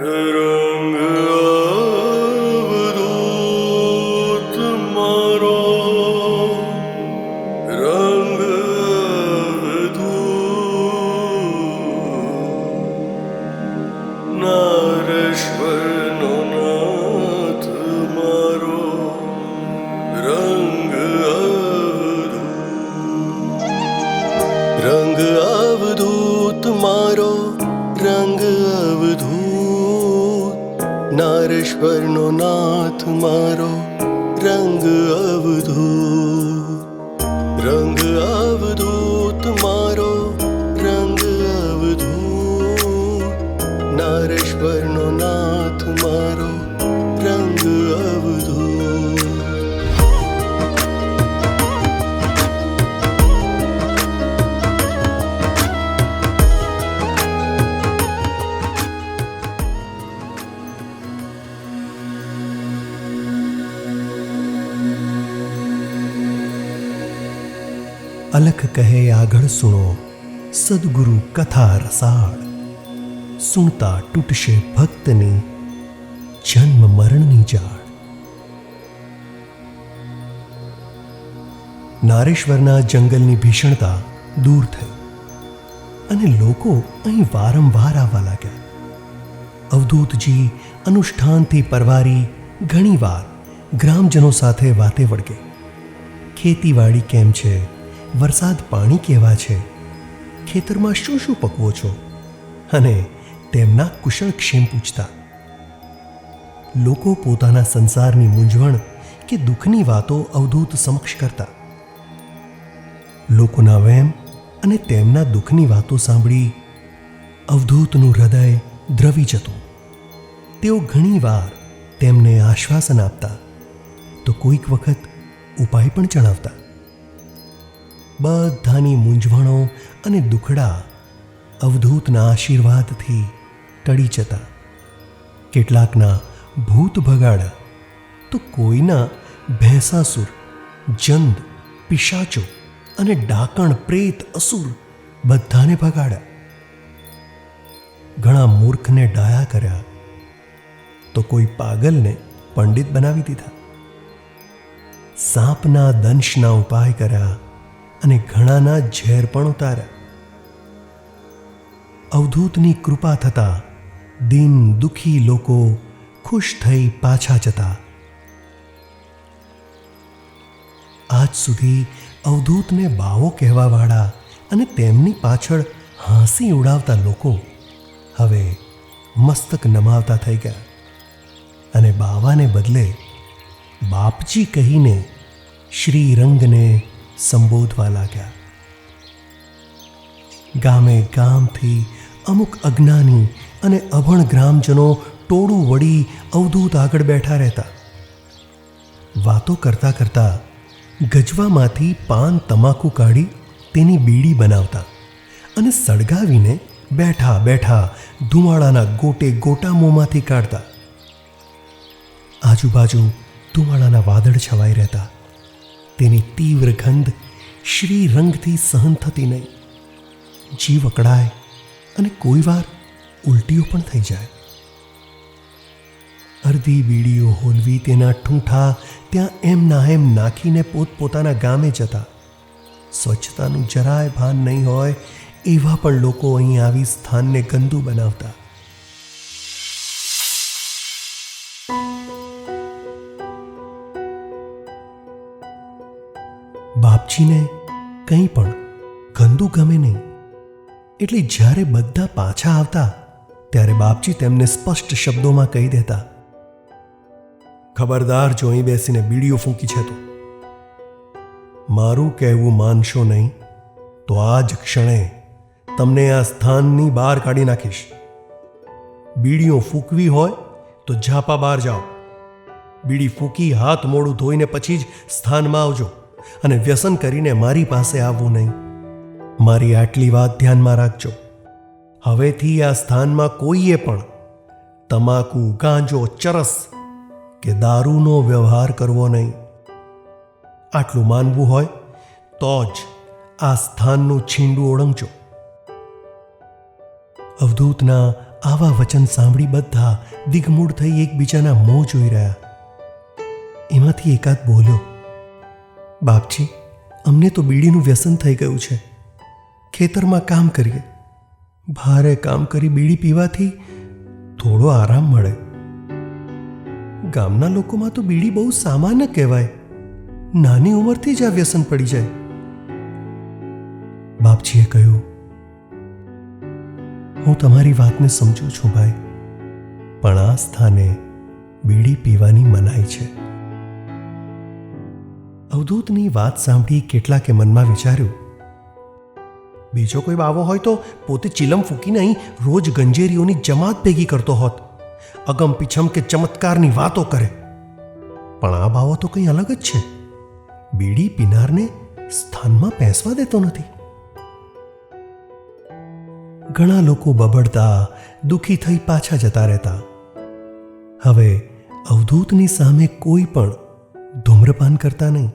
રંગ નારેશ્વરનો નાથ મારો રંગ અવધૂત. અલખ કહે આગળ સુણો સદગુરુ કથા રસાળ. સુણતા તૂટશે ભક્તની જન્મ મરણની જાળ. નારેશ્વરના જંગલની ભીષણતા દૂર થઈ અને લોકો અહીં વારંવાર આવવા લાગ્યા. અવધૂતજી અનુષ્ઠાનથી પરવારી ઘણીવાર ગ્રામજનો સાથે વાતે વળગે. ખેતીવાડી કેમ છે? વરસાદ પાણી કેવા છે? ખેતરમાં શું શું પકવો છો? અને તેમના કુશળક્ષેમ પૂછતા. લોકો પોતાના સંસારની મૂંઝવણ કે દુઃખની વાતો અવધૂત સમક્ષ કરતા. લોકોના વહેમ અને તેમના દુઃખની વાતો સાંભળી અવધૂતનું હૃદય દ્રવી જતું. તેઓ ઘણીવાર તેમને આશ્વાસન આપતા, તો કોઈક વખત ઉપાય પણ જણાવતા. બધાની મૂંઝવણો અને દુખડા અવધૂતના આશીર્વાદથી ટળી જતા. કેટલાકના ભૂત ભગાડા, તો કોઈના ભેંસાસુર, જંદ, પિશાચો અને ડાકણ, પ્રેત, અસુર બધાને ભગાડ્યા. ઘણા મૂર્ખને ડાયા કર્યા, તો કોઈ પાગલને પંડિત બનાવી દીધા. સાપના દંશના ઉપાય કર્યા અને ઘણાના ઝેર પણ ઉતાર્યા. અવધૂતની કૃપા થતા દિન દુખી લોકો ખુશ થઈ પાછા જતા. આજ સુધી અવધૂતને બાવો કહેવાવાળા અને તેમની પાછળ હાંસી ઉડાવતા લોકો હવે મસ્તક નમાવતા થઈ ગયા. અને બાવાને બદલે બાપજી કહીને શ્રી રંગને સંબોધવા લાગ્યા. ગામે ગામથી અમુક અજ્ઞાની અને અભણ ગ્રામજનો ટોળું વળી અવધૂત આગળ બેઠા રહેતા. વાતો કરતા કરતા ગજવામાંથી પાન તમાકુ કાઢી તેની બીડી બનાવતા અને સળગાવીને બેઠા બેઠા ધુમાડાના ગોટે ગોટા મોંમાંથી કાઢતા. આજુબાજુ ધુમાડાના વાદળ છવાઈ રહેતા. તેની તીવ્ર ગંધ શ્રી રંગથી સહન થતી નહીં. જીવ અકળાય અને કોઈ વાર ઉલટીઓ પણ થઈ જાય. અડધી બીડીઓ હોલવી તેના ઠૂંઠા ત્યાં એમ ના એમ નાખીને પોતપોતાના ગામે જતા. સ્વચ્છતાનું જરાય ભાન નહીં હોય એવા પણ લોકો અહીં આવી સ્થાનને ગંદુ બનાવતા. બાપજીને કંઈ પણ ગંદુ ગમે નહીં. એટલે જ્યારે બધા પાછા આવતા ત્યારે બાપજી તેમને સ્પષ્ટ શબ્દોમાં કહી દેતા, ખબરદાર જો અહીં બેસીને બીડીઓ ફૂંકી છે તો. મારું કહેવું માનશો નહીં, તો આ જ ક્ષણે તમને આ સ્થાનની બહાર કાઢી નાખીશ. બીડીઓ ફૂંકવી હોય તો ઝાપા બહાર જાઓ. બીડી ફૂંકી હાથ મોડું ધોઈને પછી જ સ્થાનમાં આવજો અને વ્યસન કરીને મારી પાસે આવવું નહીં. મારી આટલી વાત ધ્યાનમાં રાખજો. હવેથી આ સ્થાનમાં કોઈએ પણ તમાકુ, ગાંજો, ચરસ કે દારૂનો વ્યવહાર કરવો નહીં. આટલું માનવું હોય તો જ આ સ્થાનનું છીંડું ઓળંગજો. અવધૂતના આવા વચન સાંભળી બધા દિગ્મૂઢ થઈ એકબીજાના મોં જોઈ રહ્યા. એમાંથી એકાદ બોલ્યો, બાપજી, અમને તો બીડીનું વ્યસન થઈ ગયું છે. ખેતરમાં કામ કરીએ. ભારે કામ કરી બીડી પીવાથી થોડો આરામ મળે. ગામના લોકોમાં તો બીડી બહુ સામાન્ય કહેવાય. નાની ઉંમરથી જ આ વ્યસન પડી જાય. બાપજીએ કહ્યું, હું તમારી વાતને સમજું છું ભાઈ, પણ આ સ્થાને બીડી પીવાની મનાઈ છે. અવધૂતની વાત સાંભળી કેટલાકે મનમાં વિચાર્યું બીજો કોઈ બાવો હોય તો પોતે ચિલમ ફૂકીને અહીં રોજ ગંજેરીઓની જમાત ભેગી કરતો હોત. અગમ પીછમ કે ચમત્કારની વાતો કરે. પણ આ બાવો તો કંઈ અલગ જ છે. બીડી પીનારને સ્થાનમાં પેસવા દેતો નથી. ઘણા લોકો બબડતા, દુઃખી થઈ પાછા જતા રહેતા. હવે અવધૂતની સામે કોઈ પણ ધૂમ્રપાન કરતા નહીં.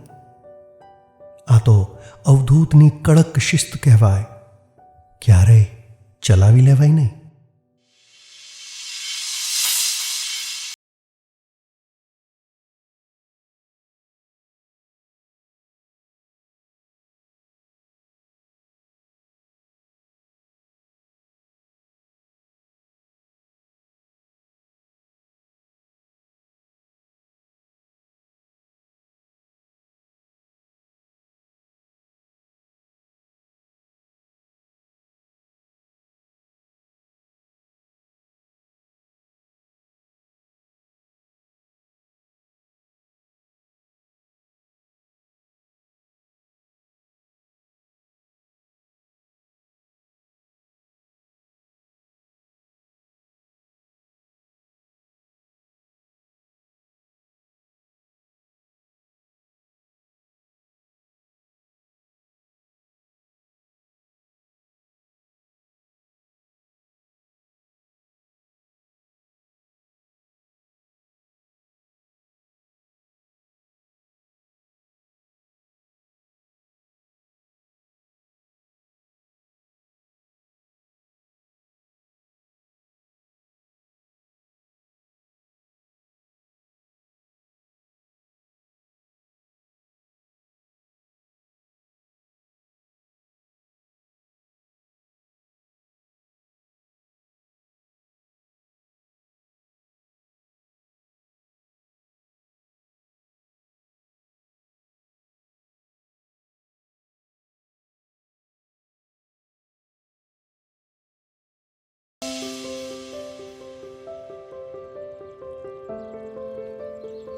આ તો અવધૂતની કડક શિસ્ત કહેવાય. ક્યારેય ચલાવી લેવાય નહીં.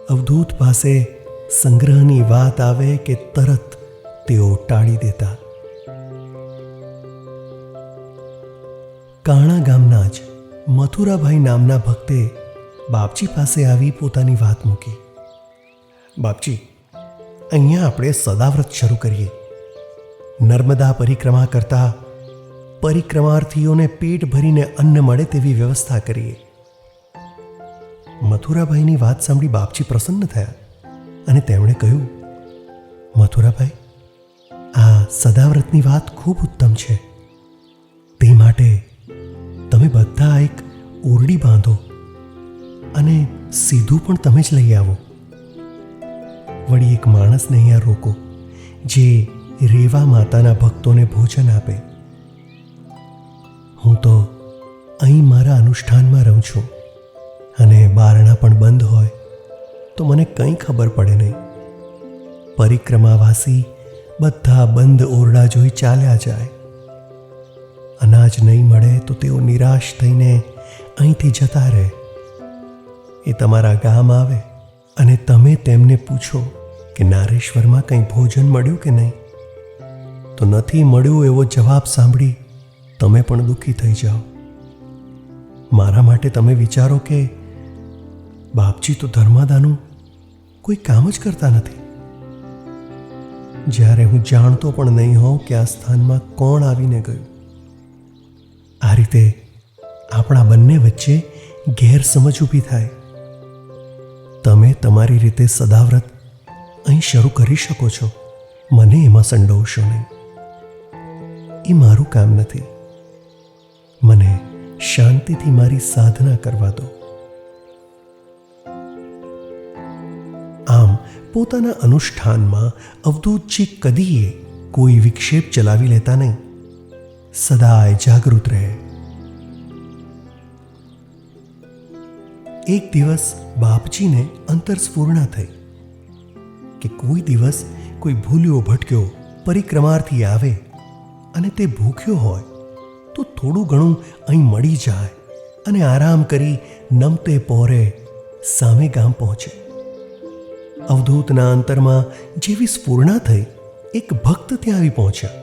અવધૂત પાસે સંગ્રહની વાત આવે કે તરત તેઓ ટાળી દેતા. કાણા ગામના જ મથુરાભાઈ નામના ભક્તે બાપજી પાસે આવી પોતાની વાત મૂકી. બાપજી, અહીંયા આપણે સદાવ્રત શરૂ કરીએ. નર્મદા પરિક્રમા કરતા પરિક્રમાર્થીઓને પેટ ભરીને અન્ન મળે તેવી વ્યવસ્થા કરીએ. મથુરાભાઈની વાત સાંભળી બાપજી પ્રસન્ન થયા અને તેમણે કહ્યું, મથુરાભાઈ, આ સદાવ્રતની વાત ખૂબ ઉત્તમ છે. તે માટે તમે બધા એક ઓરડી બાંધો અને સીધું પણ તમે જ લઈ આવો. વળી એક માણસને અહીંયા રોકો, જે રેવા માતાના ભક્તોને ભોજન આપે. હું તો અહીં મારા અનુષ્ઠાનમાં રહું છું. અને બારણા પણ બંધ હોય, તો મને કંઈ ખબર પડે નહીં. પરિક્રમાવાસી બધા બંધ ઓરડા જોઈ ચાલ્યા જાય. અનાજ નહીં મળે તો તેઓ નિરાશ થઈને અહીંથી જતા રહે. એ તમારા ગામ આવે અને તમે તેમને પૂછો કે નારેશ્વરમાં કંઈ ભોજન મળ્યું કે નહીં? તો નથી મળ્યું એવો જવાબ સાંભળી તમે પણ દુઃખી થઈ જાઓ. મારા માટે તમે વિચારો કે બાપજી તો ધર્માદાનું કોઈ કામ જ કરતા નથી. જ્યારે હું જાણતો પણ નહીં હોઉં કે આ સ્થાનમાં કોણ આવીને ગયું. આ રીતે આપણા બંને વચ્ચે ગેરસમજ ઊભી થાય. તમે તમારી રીતે સદાવ્રત અહીં શરૂ કરી શકો છો. મને એમાં સંડોવશો નહીં. એ મારું કામ નથી. મને શાંતિથી મારી સાધના કરવા દો. પોતાના અનુષ્ઠાનમાં અવધૂતજી કદીએ કોઈ વિક્ષેપ ચલાવી લેતા નહીં. સદાય જાગૃત રહે. એક દિવસ બાપજીને અંતરસ્ફૂર્ણા થઈ કે કોઈ દિવસ કોઈ ભૂલ્યો ભટક્યો પરિક્રમાર્થી આવે અને તે ભૂખ્યો હોય તો થોડું ઘણું અહીં મળી જાય અને આરામ કરી નમતે પહોરે સામે ગામ પહોંચે. અવધૂતના અંતરમાં જેવી સ્ફૂર્ણા થઈ, એક ભક્ત ત્યાં આવી પહોંચ્યા.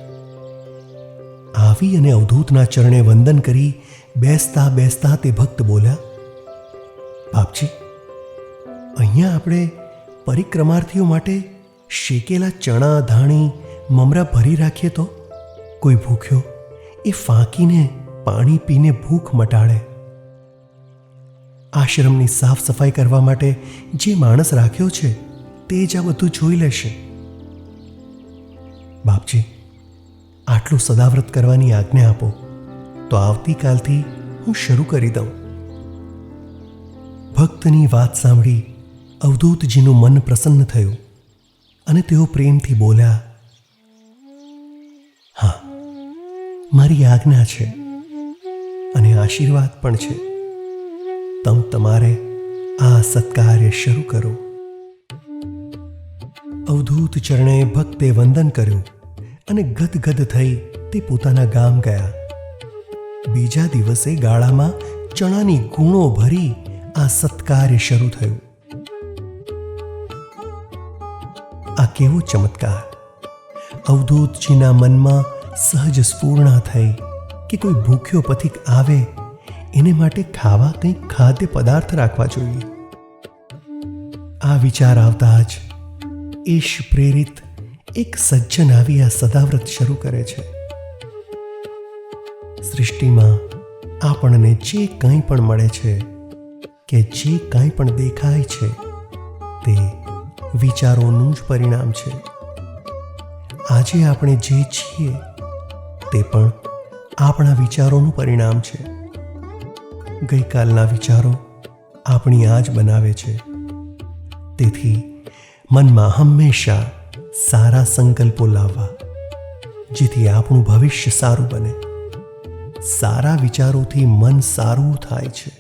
આવી અને અવધૂતના ચરણે વંદન કરી બેસતા બેસતા તે ભક્ત બોલ્યા, બાપજી, અહીંયા આપણે પરિક્રમાર્થીઓ માટે શેકેલા ચણા, ધાણી, મમરા ભરી રાખીએ તો કોઈ ભૂખ્યો એ ફાંકીને પાણી પીને ભૂખ મટાડે. આશ્રમની સાફ સફાઈ કરવા માટે જે માણસ રાખ્યો છે તે જ આ બધું જોઈ લેશે. બાપજી, આટલું સદાવ્રત કરવાની આજ્ઞા આપો, તો આવતીકાલથી હું શરૂ કરી દઉં. ભક્તની વાત સાંભળી અવધૂતજીનું મન પ્રસન્ન થયું અને તેઓ પ્રેમથી બોલ્યા, હા, મારી આજ્ઞા છે અને આશીર્વાદ પણ છે. તમ તમારે આ સત્કાર્ય શરૂ કરો. અવધૂત ચરણે ભક્તે વંદન કર્યું અને ગદગદ થઈ તે પોતાના ગામ ગયા. બીજા દિવસે ગાળામાં ચણાની ગુણો ભરી આ સત્કાર્ય શરૂ થયું. આ કેવો ચમત્કાર! અવધૂતજીના મનમાં સહજ સ્ફૂર્ણા થઈ કે કોઈ ભૂખ્યો પથિક આવે એને માટે ખાવા કંઈક ખાદ્ય પદાર્થ રાખવા જોઈએ. આ વિચાર આવતા જ ઈશ પ્રેરિત એક સજ્જન આવી આ સદાવ્રત શરૂ કરે છે. સૃષ્ટિમાં આપણને જે કંઈ પણ મળે છે, કે જે કાંઈ પણ દેખાય છે, તે વિચારોનું જ પરિણામ છે. આજે આપણે જે છીએ, તે પણ આપણા વિચારોનું પરિણામ છે. ગઈકાલના વિચારો આપણી આજ બનાવે છે. તેથી મનમાં હંમેશા સારા સંકલ્પો લાવવા, જેથી આપણું ભવિષ્ય સારું બને. સારા વિચારોથી મન સારું થાય છે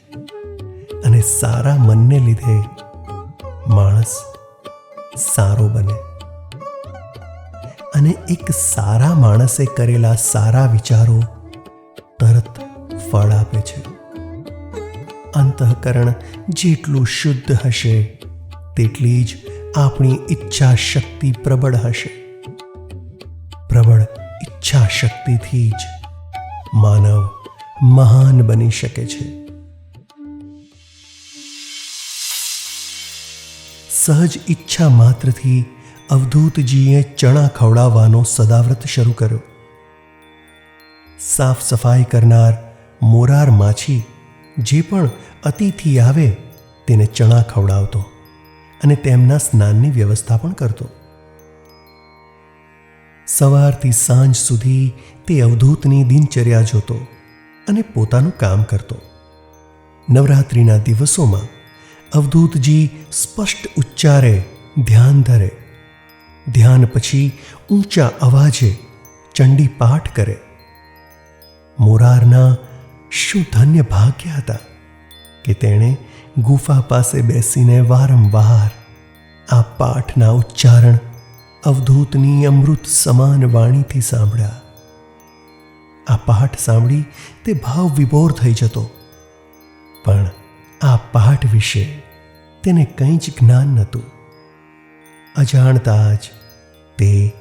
અને સારા મનને લીધે માણસ સારો બને. અને એક સારા માણસે કરેલા સારા વિચારો તરત ફળ આપે છે. અંતઃકરણ જેટલું શુદ્ધ હશે, તેટલી જ આપણી ઈચ્છા શક્તિ પ્રબળ હશે. પ્રબળ ઈચ્છા શક્તિથી જ માનવ મહાન બની શકે છે. સહજ ઈચ્છા માત્રથી અવધૂતજીએ ચણા ખવડાવવાનો સદાવ્રત શરૂ કર્યો. સાફ સફાઈ કરનાર મોરાર માછી જે પણ અતિથિ આવે તેને ચણા ખવડાવતો. અને તેમના સ્નાનની વ્યવસ્થા પણ કરતો. સવારથી સાંજ સુધી તે અવધૂતની દિનચર્યા જોતો અને પોતાનું કામ કરતો. નવરાત્રિના દિવસોમાં અવધૂતજી સ્પષ્ટ ઉચ્ચારે, ધ્યાન ધરે. ધ્યાન પછી ઊંચા અવાજે ચંડી પાઠ કરે. મોરારના શું ધન્ય ભાગ્ય હતા કે તેણે ગુફા પાસે બેસીને વારંવાર આ પાઠના ઉચ્ચારણ અવધૂતની અમૃત સમાન વાણીથી સાંભળ્યા. આ પાઠ સાંભળી તે ભાવ વિભોર થઈ જતો. પણ આ પાઠ વિશે તેને કંઈ જ જ્ઞાન નહોતું. અજાણતા જ તે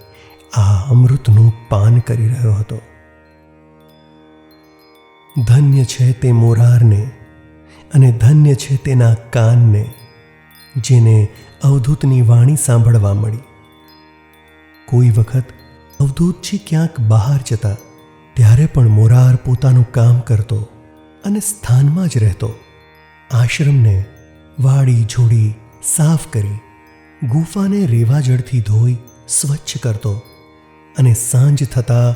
આ અમૃતનું પાન કરી રહ્યો હતો. ધન્ય છે તે મોરારને અને ધન્ય છે તેના કાનને, જેને અવધૂતની વાણી સાંભળવા મળી. કોઈ વખત અવધૂતજી ક્યાંક બહાર જતા, ત્યારે પણ મોરાર પોતાનું કામ કરતો અને સ્થાનમાં જ રહેતો. આશ્રમને વાડી જોડી સાફ કરી, ગુફાને રેવા જળથી ધોઈ સ્વચ્છ કરતો અને સાંજ થતાં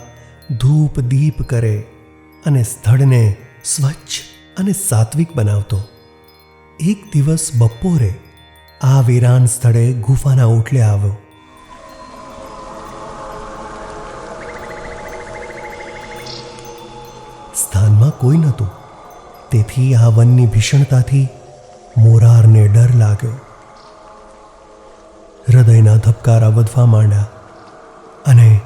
ધૂપ દીપ કરે અને સ્થળને સ્વચ્છ અને સાત્વિક બનાવતો. એક દિવસ બપોરે આ વેરાન સ્થળે ગુફાના ઓટલે આવ્યો. સ્થાનમાં કોઈ નહોતું. તેથી આ વનની ભીષણતાથી મોરારને ડર લાગ્યો. હૃદયના ધબકારા વધવા માંડ્યા અને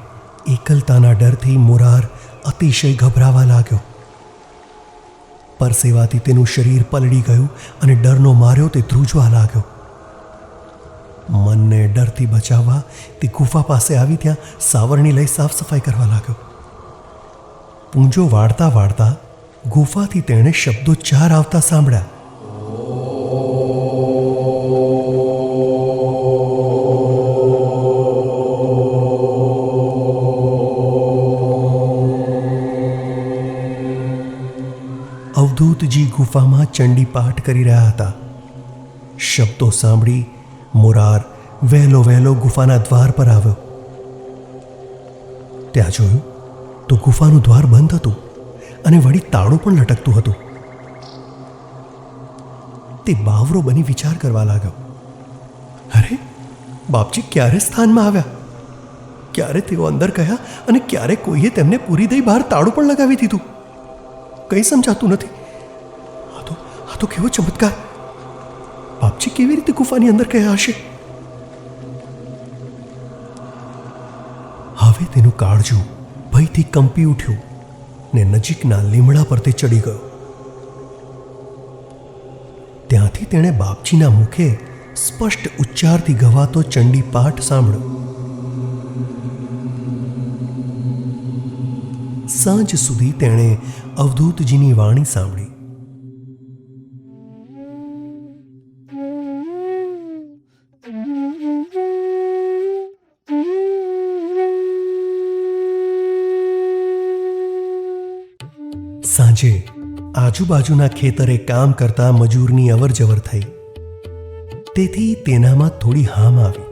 એકલતાના ડરથી મોરાર અતિશય ગભરાવા લાગ્યો. પરસેવાથી તેનું શરીર પલળી ગયું અને ડરનો માર્યો તે ધ્રુજવા લાગ્યો. મનને ડરથી બચાવવા તે ગુફા પાસે આવી ત્યાં સાવરણી લઈ સાફ સફાઈ કરવા લાગ્યો. પૂંજો વાળતા વાળતા ગુફાથી તેણે શબ્દો ચાર આવતા સાંભળ્યા. અવધૂતજી ગુફામાં ચંડી પાઠ કરી રહ્યા હતા. શબ્દો સાંભળી મોરાર વહેલો વહેલો ગુફાના દ્વાર પર આવ્યો. ત્યાં જોયું તો ગુફાનું દ્વાર બંધ હતું અને વળી તાળું પણ લટકતું હતું. તે બાવરો બની વિચાર કરવા લાગ્યો. અરે, બાપજી ક્યારે સ્થાનમાં આવ્યા? ક્યારે તેઓ અંદર ગયા અને ક્યારે કોઈએ તેમને પૂરી દઈ બહાર તાળું પણ લગાવી દીધું? કંઈ સમજાતું નથી. તો કેવો ચમત્કાર? બાપજી, કેવી રીતે ગુફાની અંદર ગયા હશે? હવે તેનું કાળજું ભયથી કંપી ઉઠ્યું ને નજીકના લીમડા પર તે ચડી ગયો. ત્યાંથી તેણે બાપજીના મુખે સ્પષ્ટ ઉચ્ચારથી ગવાતો ચંડી પાઠ સાંભળ્યો. સાંજ સુધી તેણે અવધૂતજીની વાણી સાંભળી. સાંજે આજુબાજુના ખેતરે કામ કરતા મજૂરની અવરજવર થઈ. તેથી તેનામાં થોડી હામ આવી.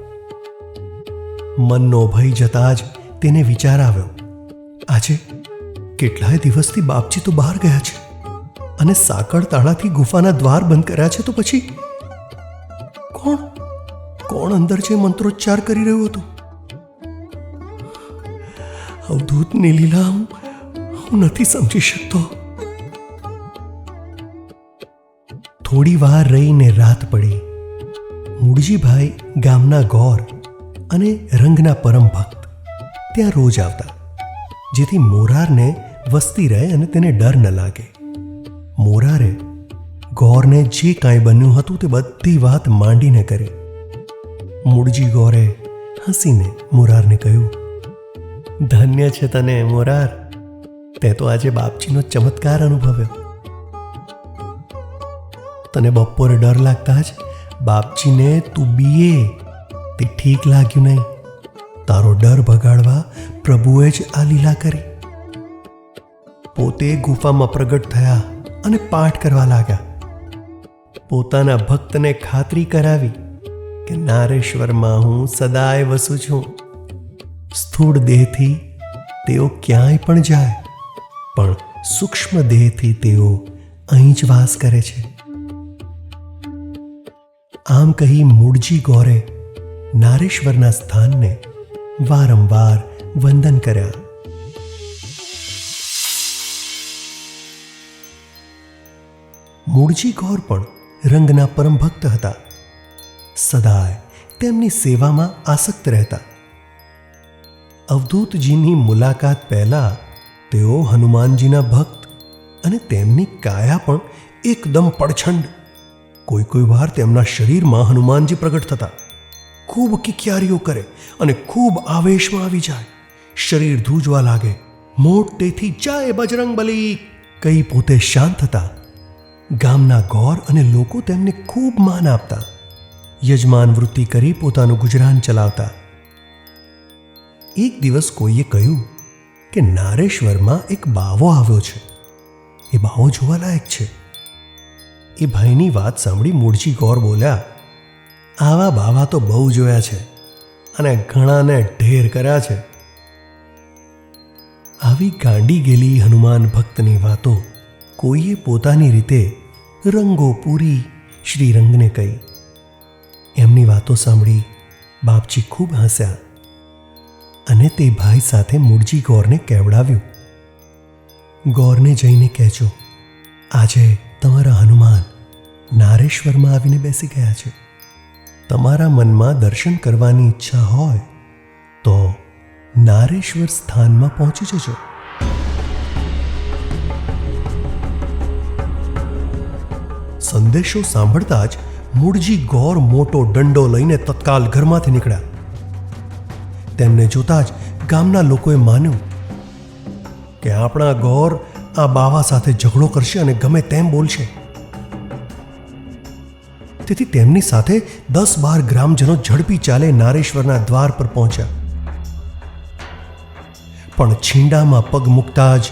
મનનો ભય જતા જ તેને વિચાર આવ્યો, આજે કેટલાય દિવસથી બાપજી તો બહાર ગયા છે અને સાંકળ તાળાથી ગુફાના દ્વાર બંધ કર્યા છે તો પછી કોણ કોણ અંદર જે મંત્રોચ્ચાર કરી રહ્યું હતું? અવધૂતની લીલા હું નથી સમજી શકતો. થોડી વાર રહીને રાત પડી. મૂળજીભાઈ ગામના ગોર અને રંગના પરમ ભક્ત ત્યાં રોજ આવતા. જેથી મોરારને વસતી રહે અને તેને ડર ન લાગે. મોરારે ગોરને જે કાંઈ બન્યું હતું તે બધી વાત માંડીને કરી. મૂળજી ગોરે હસીને મોરારને કહ્યું, ધન્ય છે તને, મોરાર. તે તો આજે બાપજીનો ચમત્કાર અનુભવ્યો. તને બપોરે ડર લાગતા જ બાપજીને તું બીએ. તે ઠીક લાગ્યું નહીં. તારો ડર ભગાડવા પ્રભુએ જ આ લીલા કરી. પોતે ગુફામાં પ્રગટ થયા અને પાઠ કરવા લાગ્યા. પોતાના ભક્તને ખાતરી કરાવી કે નારેશ્વરમાં હું સદાય વસું છું. સ્થૂળ દેહથી તેઓ ક્યાંય પણ જાય, પણ સૂક્ષ્મ દેહથી તેઓ અહીં જ વાસ કરે છે. આમ કહી મૂળજી ગોરે નારેશ્વરના સ્થાનને વારંવાર વંદન કર્યા. મૂળજી ગોર પણ રંગના પરમ ભક્ત હતા. સદાય તેમની સેવામાં આસક્ત રહેતા. અવધૂતજીની મુલાકાત પહેલા તેઓ હનુમાનજીના ભક્ત અને તેમની કાયા પણ એકદમ પડછંડ કોઈ કોઈ વાર તેમના શરીરમાં હનુમાનજી પ્રગટ થતા. ખૂબ કિકિયારીઓ કરે અને ખૂબ આવેશમાં આવી જાય. શરીર ધ્રુજવા લાગે. મોટેથી જાય બજરંગ બલી. કઈ પોતે શાંત હતા ગામના ગોર અને લોકો તેમને ખૂબ માન આપતા. યજમાન વૃત્તિ કરી પોતાનું ગુજરાન ચલાવતા. એક દિવસ કોઈએ કહ્યું કે નારેશ્વરમાં એક બાવો આવ્યો છે. એ બાવો જોવાલાયક છે. એ ભાઈની વાત સાંભળી મૂળજી ગોર બોલ્યા, આવા બાવા તો બહુ જોયા છે અને ઘણાને ઢેર કર્યા છે. આવી ગાંડી ગેલી હનુમાન ભક્તની વાતો કોઈએ પોતાની રીતે રંગો પૂરી શ્રીરંગને કહી. એમની વાતો સાંભળી બાપજી ખૂબ હસ્યા અને તે ભાઈ સાથે મૂળજી ગોરને કેવડાવ્યું. ગોરને જઈને કહેજો, આજે તમારા હનુમાન નારેશ્વરમાં આવીને બેસી ગયા છે. તમારા મનમાં દર્શન કરવાની ઈચ્છા હોય તો નારેશ્વર સ્થાનમાં પહોંચી જજો. સંદેશો સાંભળતા જ મૂળજી ગોર મોટો દંડો લઈને તત્કાલ ઘરમાંથી નીકળ્યા. તેમને જોતા જ ગામના લોકોએ માન્યું કે આપણા ગોર આ બાવા સાથે ઝઘડો કરશે અને ગમે તેમ બોલશે. તેથી તેમની સાથે દસ બાર ગ્રામજનો ઝડપી ચાલે નારેશ્વરના દ્વાર પર પહોંચ્યા. પણ છીંડામાં પગ મૂકતા જ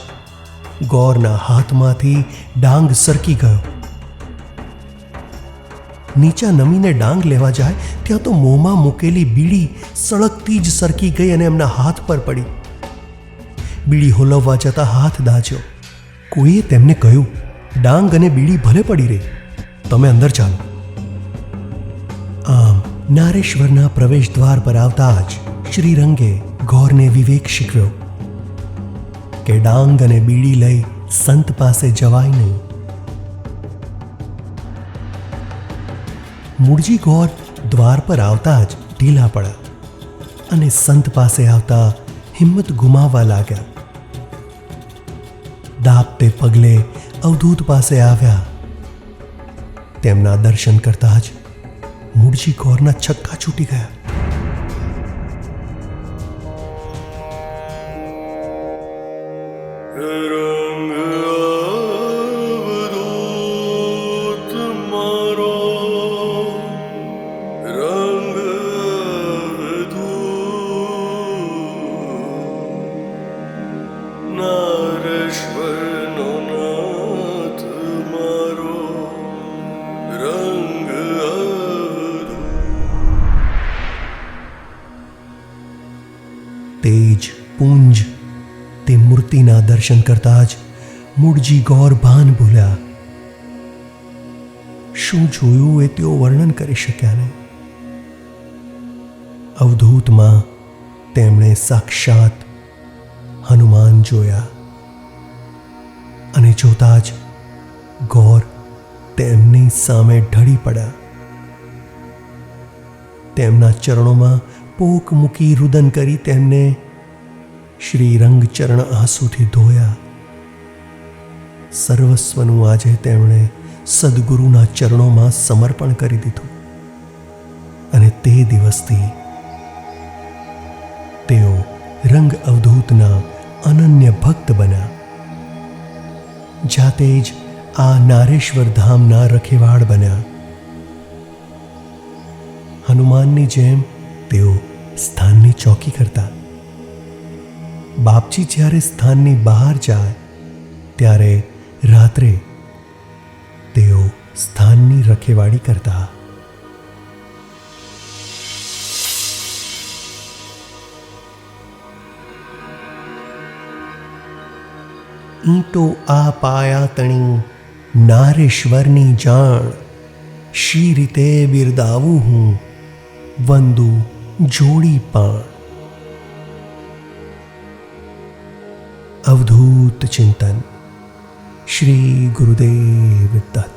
ગોરના હાથમાંથી ડાંગ સરકી ગયો. નીચા નમીને ડાંગ લેવા જાય ત્યાં તો મોંમાં મૂકેલી બીડી સળગતી જ સરકી ગઈ અને એમના હાથ પર પડી. બીડી હોલવવા જતા હાથ દાચ્યો. કોઈએ તેમને કહ્યું, ડાંગ અને બીડી ભલે પડી રહી, તમે અંદર ચાલો. આમ નારેશ્વરના પ્રવેશ દ્વાર પર આવતા જ શ્રીરંગે ગોરને વિવેક શીખવ્યો કે ડાંગ અને બીડી લઈ સંત પાસે જવાય નહીં. મૂળજી ગોર દ્વાર પર આવતા જ ઢીલા પડ્યા અને સંત પાસે આવતા હિંમત ગુમાવવા લાગ્યા. દાબતે પગલે અવધૂત પાસે આવ્યા. તેમના દર્શન કરતા જ મૂળજી ગોરના છક્કા છૂટી ગયા. મૂર્તિના દર્શન કરતા જ મૂળજી ગૌર ભાન ભૂલ્યા શું જોયું એ તેઓ વર્ણન કરી શક્યા નહીં? અવધૂતમાં તેમણે સાક્ષાત હનુમાન જોયા અને જોતા જ ગૌર તેમની સામે ઢળી પડ્યા. તેમના ચરણોમાં પોક મૂકી રુદન કરી તેમને શ્રીરંગ ચરણ આંસુથી ધોયા. સર્વસ્વનું આજે તેમણે સદગુરુના ચરણોમાં સમર્પણ કરી દીધું. અને તે દિવસથી તેઓ રંગ અવધૂતના અનન્ય ભક્ત બન્યા. જાતે જ આ નારેશ્વર ધામના રખેવાળ બન્યા. હનુમાનની જેમ તેઓ સ્થાનની ચોકી કરતા. બાપજી જ્યારે સ્થાનની બહાર જાય, ત્યારે રાત્રે તેઓ સ્થાનની રખેવાળી કરતા. ઈંટો આ પાયા તણી નારેશ્વરની જાણ, શી રીતે બિરદાવું હું વંદુ જોડી પણ. અવધૂત ચિંતન. શ્રી ગુરુદેવ દત્ત.